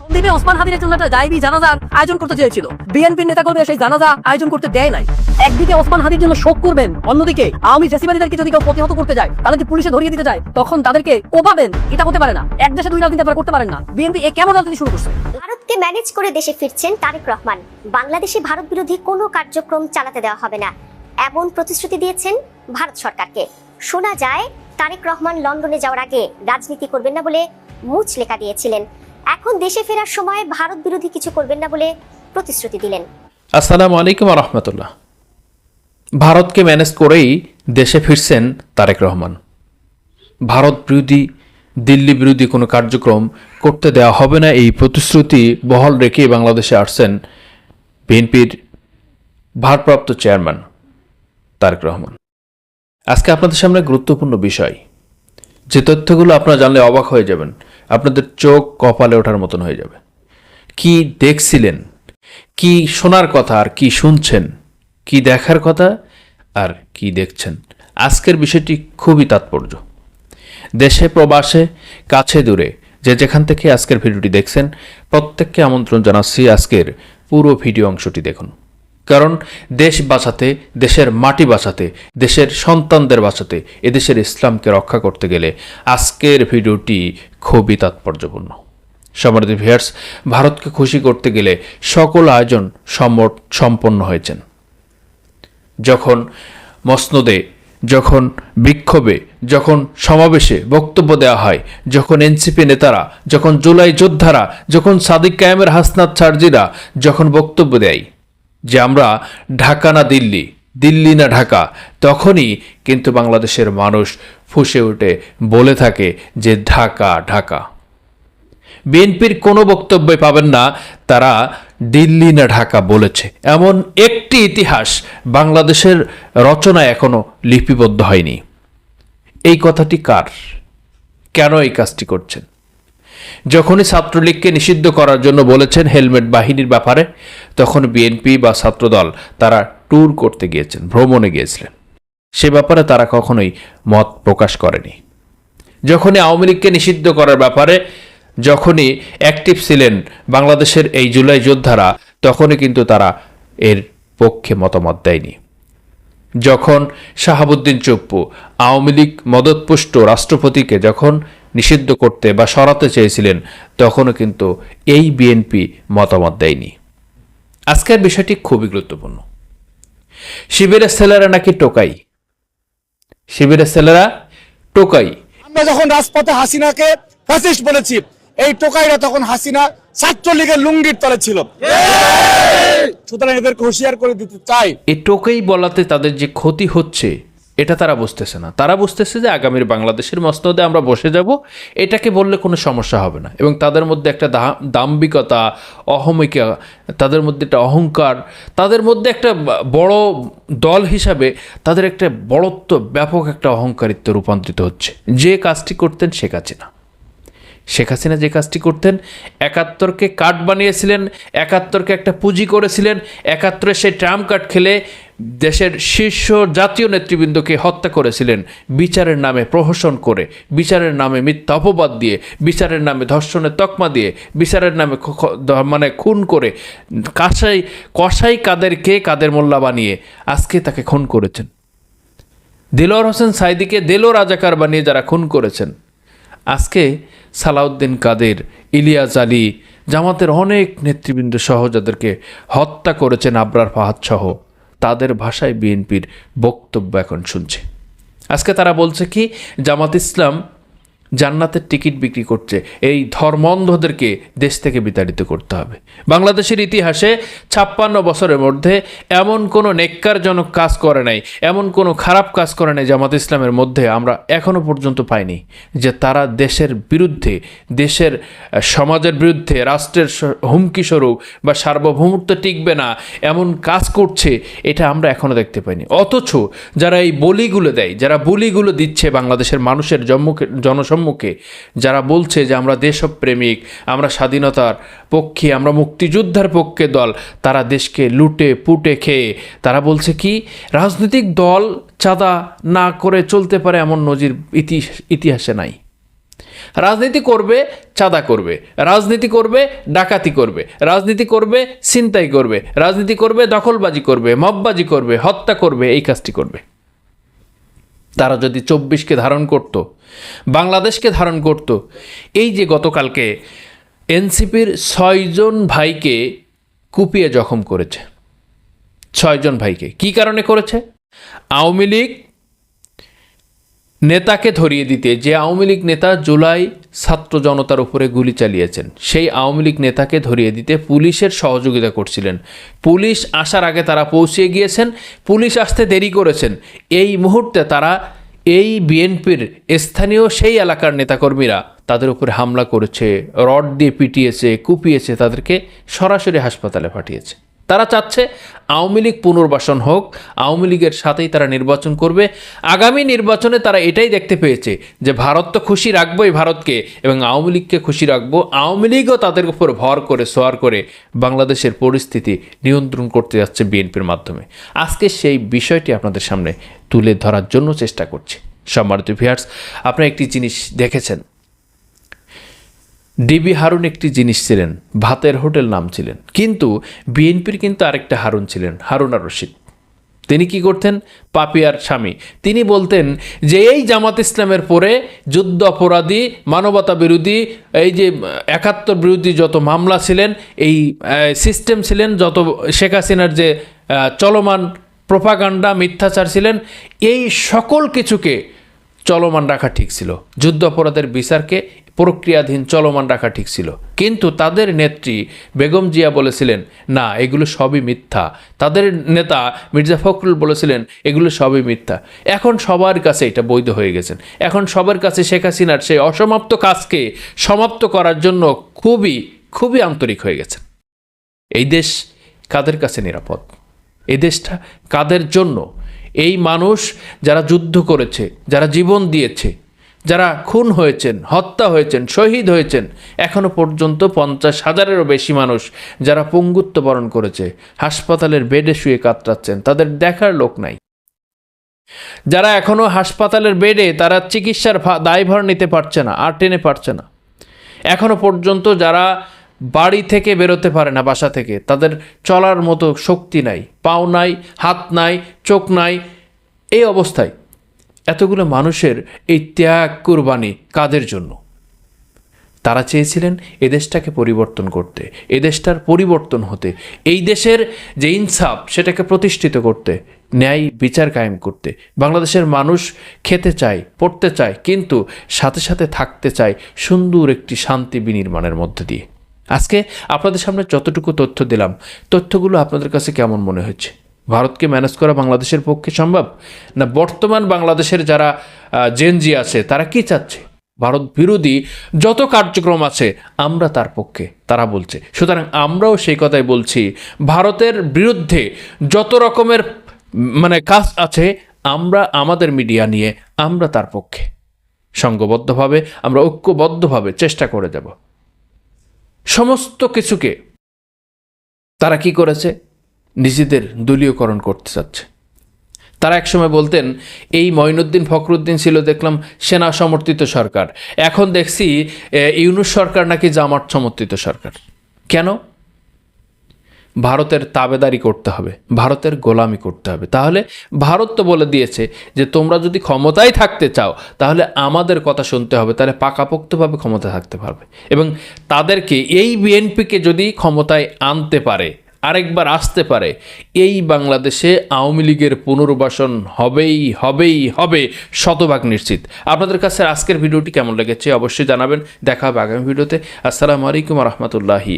সন্দীপে ওসমান হাদির জন্য একটা গাইবি জানাজার আয়োজন করতে চেয়েছিল। বিএনপির নেতাকর্মী সেই জানাজা আয়োজন করতে দেয় নাই। একদিকে ওসমান হাদির জন্য শোক করবেন, অন্যদিকে আওয়ামী ফেসিবাদীদেরকে যদি কেউ প্রতিহত করতে যায় তাহলে যে পুলিশে ধরিয়ে দিতে যায়, তখন তাদেরকে কোপাবেন, এটা হতে পারে না। এক দেশে দুই রাজনীতি আপনারা করতে পারেন না। বিএনপি এ কেমন রাজনীতি শুরু করছে? ভারতকে ম্যানেজ করে দেশে ফিরছেন তারেক রহমান। বাংলাদেশে ভারত বিরোধী কোনো কার্যক্রম চালাতে দেওয়া হবে না। এমন প্রতিশ্রুতি দিয়েছেন ভারত সরকারকে। শোনা যায়, তারেক রহমান লন্ডনে যাওয়ার আগে রাজনীতি করবেন না বলে মুচ লেখা দিয়েছিলেন। এখন দেশে ফেরার সময় ভারত বিরোধী কিছু করবেন না বলে প্রতিশ্রুতি দিলেন। আসসালামু আলাইকুম রহমতুল্লাহ। ভারতকে ম্যানেজ করেই দেশে ফিরছেন তারেক রহমান। ভারত বিরোধী, দিল্লি বিরোধী কোনো কার্যক্রম করতে দেওয়া হবে না এই প্রতিশ্রুতি বহাল রেখে বাংলাদেশে আসছেন বিএনপির ভারপ্রাপ্ত চেয়ারম্যান তারেক রহমান। আজকে আপনাদের সামনে গুরুত্বপূর্ণ বিষয়। যে তথ্যগুলো আপনারা জানলে অবাক হয়ে যাবেন। আপনাদের চোখ কপালে ওঠার মতন হয়ে যাবে। কি দেখছিলেন? কি শোনার কথা আর কি শুনছেন? কি দেখার কথা আর কি দেখছেন? আজকের বিষয়টি খুবই তাৎপর্য। দেশে, প্রবাসে, কাছে, দূরে যে যেখান থেকে আজকের ভিডিওটি দেখছেন, প্রত্যেককে আমন্ত্রণ জানাচ্ছি আজকের পুরো ভিডিও অংশটি দেখুন। কারণ দেশ বাঁচাতে, দেশের মাটি বাঁচাতে, দেশের সন্তানদের বাঁচাতে এদেশের ইসলামকে রক্ষা করতে গেলে আজকের ভিডিওটি খুবই তাৎপর্যপূর্ণ। সম্মানিত ভিয়ার্স ভারতকে খুশি করতে গেলে সকল আয়োজন সম্পন্ন হয়েছেন। যখন মসনদে, যখন বিক্ষোভে, যখন সমাবেশে বক্তব্য দেওয়া হয়, যখন এনসিপি নেতারা, যখন জুলাই যোদ্ধারা, যখন সাদিক কায়েমের হাসনাত সার্জিরা যখন বক্তব্য দেয় যে আমরা ঢাকা না দিল্লি দিল্লি না ঢাকা, তখনই কিন্তু বাংলাদেশের মানুষ ফুসে উঠে বলে থাকে যে ঢাকা ঢাকা। বিএনপির কোনো বক্তব্যে পাবেন না, তারা দিল্লি না ঢাকা বলেছে। এমন একটি ইতিহাস বাংলাদেশের রচনায় এখনও লিপিবদ্ধ হয়নি। এই কথাটি কার? কেন এই কাজটি করছেন? যখনই ছাত্রলীগকে নিষিদ্ধ করার জন্য বলেছেন হেলমেট বাহিনীর ব্যাপারে, তখন বিএনপি বা ছাত্রদল তারা ট্যুর করতে গিয়েছেন, ভ্রমণে গিয়েছিলেন। সে ব্যাপারে তারা কখনোই মত প্রকাশ করেনি। যখনই আওয়ামী লীগকে নিষিদ্ধ করার ব্যাপারে যখনই অ্যাক্টিভ ছিলেন বাংলাদেশের এই জুলাই যোদ্ধারা, তখনই কিন্তু তারা এর পক্ষে মতামত দেয়নি। যখন শাহাবুদ্দিন চুপ্পু আওয়ামী লীগ মদতপুষ্ট রাষ্ট্রপতিকে যখন নিষিদ্ধ করতে বা সরাতে চেয়েছিলেন, তখনও কিন্তু এই বিএনপি মতামত দেয়নি। আজকের বিষয়টি খুবই গুরুত্বপূর্ণ। শিবিরের ছেলেরা নাকি টোকাই? শিবিরের ছেলেরা টোকাই। আমরা যখন রাজপথে হাসিনাকে ফ্যাসিস্ট বলেছি, এই টোকাইরা তখন হাসিনা ছাত্রলীগের লুঙ্গির তলে ছিল। সুতরাং এদেরকে হুঁশিয়ার করে দিতে চাই। এ বলাতে তাদের যে ক্ষতি হচ্ছে, এটা তারা বুঝতেছে না। তারা বুঝতেছে যে আগামীর বাংলাদেশের মস্তদে আমরা বসে যাব, এটাকে বললে কোনো সমস্যা হবে না। এবং তাদের মধ্যে একটা দা- দাম্ভিকতা, অহমিকা, তাদের মধ্যে একটা অহংকার, তাদের মধ্যে একটা বড় দল হিসাবে তাদের একটা বড়ত্ব, ব্যাপক একটা অহংকারিত্ব রূপান্তরিত হচ্ছে। যে কাজটি করতেন শেখ হাসিনা শেখ হাসিনা যে কাজটি করতেন, একাত্তরকে কার্ড বানিয়েছিলেন, একাত্তরকে একটা পুঁজি করেছিলেন, একাত্তরে সেই ট্রাম কার্ড খেলে দেশের শীর্ষ জাতীয় নেতৃবৃন্দকে হত্যা করেছিলেন। বিচারের নামে প্রহসন করে, বিচারের নামে মিথ্যা অপবাদ দিয়ে, বিচারের নামে ধর্ষণের তকমা দিয়ে, বিচারের নামে মানে খুন করে, কাসাই, কসাই কাদেরকে কাদের মোল্লা বানিয়ে আজকে তাকে খুন করেছেন। দিলওয়ার হোসেন সাইদিকে দেলো রাজাকার বানিয়ে যারা খুন করেছেন আজকে সালাউদ্দিন কাদের, ইলিয়াস আলী জামাতের অনেক নেতৃবৃন্দ সহ যাদেরকে হত্যা করেছেন আবরার ফাহাদ সহ, তাদের ভাষায় বিএনপির বক্তব্য এখন শুনছে। আজকে তারা বলছে কি, জামাত ইসলাম জান্নাতের টিকিট বিক্রি করছে। এই ধর্মন্ধদেরকে দেশ থেকে বিতাড়িত করতে হবে। বাংলাদেশের ইতিহাসে ছাপ্পান্ন বছরের মধ্যে এমন কোনো নেককারজনক কাজ করে নাই, এমন কোনো খারাপ কাজ করে নাই জামাত ইসলামের মধ্যে আমরা এখনও পর্যন্ত পাইনি যে তারা দেশের বিরুদ্ধে, দেশের সমাজের বিরুদ্ধে, রাষ্ট্রের হুমকি স্বরূপ বা সার্বভৌমত্ব টিকবে না, এমন কাজ করছে, এটা আমরা এখনও দেখতে পাইনি। অথচ যারা এই বলিগুলো দেয়, যারা বলিগুলো দিচ্ছে বাংলাদেশের মানুষের জন্মুখে জনসম্মুখে যারা বলছে যে আমরা দেশপ্রেমিক, আমরা স্বাধীনতার পক্ষে, আমরা মুক্তিযোদ্ধার পক্ষে দল, তারা দেশকে লুটে, পুটে খেয়ে, তারা বলছে কি, রাজনৈতিক দল চাঁদা না করে চলতে পারে এমন নজির ইতি- ইতিহাসে নাই। রাজনীতি করবে, চাঁদা করবে। রাজনীতি করবে, ডাকাতি করবে। রাজনীতি করবে, ছিনতাই করবে। রাজনীতি করবে, দখলবাজি করবে, মববাজি করবে, হত্যা করবে, এই কাজটি করবে। তারা যদি চব্বিশকে ধারণ করত বাংলাদেশকে ধারণ করত। এই যে গতকালকে এনসিপির ছয়জন ভাইকে কুপিয়ে জখম করেছে। ছয়জন ভাইকে। কি কারণে করেছে? আওয়ামী লীগ নেতাকে ধরিয়ে দিতে। যে আওয়ামী লীগ নেতা জুলাই ছাত্র জনতার উপরে গুলি চালিয়েছেন, সেই আওয়ামী লীগ নেতাকে ধরিয়ে দিতে পুলিশের সহযোগিতা করছিলেন। পুলিশ আসার আগে তারা পৌঁছে গিয়েছেন, পুলিশ আসতে দেরি করেছেন। এই মুহূর্তে তারা এই বিএনপির স্থানীয় সেই এলাকার নেতাকর্মীরা তাদের উপরে হামলা করেছে, রড দিয়ে পিটিয়েছে, কুপিয়েছে, তাদেরকে সরাসরি হাসপাতালে পাঠিয়েছে। তারা চাচ্ছে আওয়ামী লীগ পুনর্বাসন হোক, আওয়ামী লীগের সাথেই তারা নির্বাচন করবে। আগামী নির্বাচনে তারা এটাই দেখতে পেয়েছে যে ভারত তো খুশি রাখবোই ভারতকে এবং আওয়ামী লীগকে খুশি রাখব। আওয়ামী লীগও তাদের উপর ভর করে, সোয়ার করে বাংলাদেশের পরিস্থিতি নিয়ন্ত্রণ করতে যাচ্ছে বিএনপির মাধ্যমে। আজকে সেই বিষয়টি আপনাদের সামনে তুলে ধরার জন্য চেষ্টা করছি। সম্মানিত ভিয়ার্স আপনারা একটি জিনিস দেখেছেন ডিবি হারুন একটি জিনিস ছিলেন, ভাতের হোটেল নাম ছিলেন। কিন্তু বিএনপির কিন্তু আরেকটা হারুন ছিলেন, হারুনা রশিদ। তিনি কি করতেন? পাপিয়ার স্বামী। তিনি বলতেন যে, এই জামাত ইসলামের পরে যুদ্ধ অপরাধী, মানবতা বিরোধী, এই যে, একাত্তর বিরোধী যত মামলা ছিলেন, এই সিস্টেম ছিলেন, যত শেখ হাসিনার যে চলমান প্রোপাগান্ডা মিথ্যাচার ছিলেন, এই সকল কিছুকে চলমান রাখা ঠিক ছিল। যুদ্ধ অপরাধের বিচারকে প্রক্রিয়াধীন চলমান রাখা ঠিক ছিল। কিন্তু তাদের নেত্রী বেগম জিয়া বলেছিলেন, না, এগুলো সবই মিথ্যা। তাদের নেতা মির্জা ফখরুল বলেছিলেন, এগুলো সবই মিথ্যা। এখন সবার কাছে এটা বৈধ হয়ে গেছেন এখন সবার কাছে শেখ হাসিনার সেই অসমাপ্ত কাজকে সমাপ্ত করার জন্য খুবই খুবই আন্তরিক হয়ে গেছেন। এই দেশ কাদের কাছে নিরাপদ? এই দেশটা কাদের জন্য এই মানুষ যারা যুদ্ধ করেছে, যারা জীবন দিয়েছে, যারা খুন হয়েছেন, হত্যা হয়েছেন, শহীদ হয়েছেন, এখনও পর্যন্ত পঞ্চাশ হাজারেরও বেশি মানুষ যারা পঙ্গুত্ব বরণ করেছে, হাসপাতালের বেডে শুয়ে কাতরাচ্ছেন, তাদের দেখার লোক নাই। যারা এখনও হাসপাতালের বেডে তারা চিকিৎসার দায়ভার নিতে পারছে না, আর টেনে পারছে না। এখনও পর্যন্ত যারা বাড়ি থেকে বেরোতে পারে না বাসা থেকে। তাদের চলার মতো শক্তি নাই, পাও নাই, হাত নাই, চোখ নাই। এই অবস্থায় এতগুলো মানুষের এই ত্যাগ, কুরবানি কাদের জন্য? তারা চেয়েছিলেন এদেশটাকে পরিবর্তন করতে এদেশটার পরিবর্তন হতে। এই দেশের যে ইনসাফ, সেটাকে প্রতিষ্ঠিত করতে, ন্যায় বিচার কায়েম করতে। বাংলাদেশের মানুষ খেতে চায়, পড়তে চায়, কিন্তু সাথে সাথে থাকতে চায় সুন্দর একটি শান্তি বিনির্মাণের মধ্যে দিয়ে। আজকে আপনাদের সামনে যতটুকু তথ্য দিলাম, তথ্যগুলো আপনাদের কাছে কেমন মনে হচ্ছে? ভারতকে ম্যানেজ করা বাংলাদেশের পক্ষে সম্ভব? না বর্তমান বাংলাদেশের যারা জেনজি আছে, তারা কি চাচ্ছে? ভারত বিরোধী যত কার্যক্রম আছে, আমরা তার পক্ষে, তারা বলছে। সুতরাং আমরাও সেই কথাই বলছি, ভারতের বিরুদ্ধে যত রকমের মানে কাজ আছে, আমরা, আমাদের মিডিয়া নিয়ে আমরা তার পক্ষে। সঙ্গবদ্ধভাবে, আমরা ঐক্যবদ্ধভাবে চেষ্টা করে যাব। সমস্ত কিছুকে তারা কি করেছে? নিজেদের দলীয়করণ করতে চাচ্ছে। তারা একসময় বলতেন, এই মঈনুদ্দিন ফখরুদ্দিন ছিল, দেখলাম, সেনা সমর্থিত সরকার। এখন দেখছি ইউনুস সরকার নাকি জামাত সমর্থিত সরকার। কেন? ভারতের তাবেদারি করতে হবে, ভারতের গোলামি করতে হবে। তাহলে ভারত তো বলে দিয়েছে যে, তোমরা যদি ক্ষমতায় থাকতে চাও, তাহলে আমাদের কথা শুনতে হবে, তাহলে পাকাপোক্তভাবে ক্ষমতা থাকতে পারবে। এবং তাদেরকে এই বিএনপিকে যদি ক্ষমতায় আনতে পারে, আরেকবার আসতে পারে, এই বাংলাদেশে আওয়ামী লীগের পুনর্বাসন হবেই হবেই, হবে শতভাগ নিশ্চিত। আপনাদের কাছে আজকের ভিডিওটি কেমন লেগেছে অবশ্যই জানাবেন। দেখা হবে আগামী ভিডিওতে। আসসালামু আলাইকুম রহমতুল্লাহি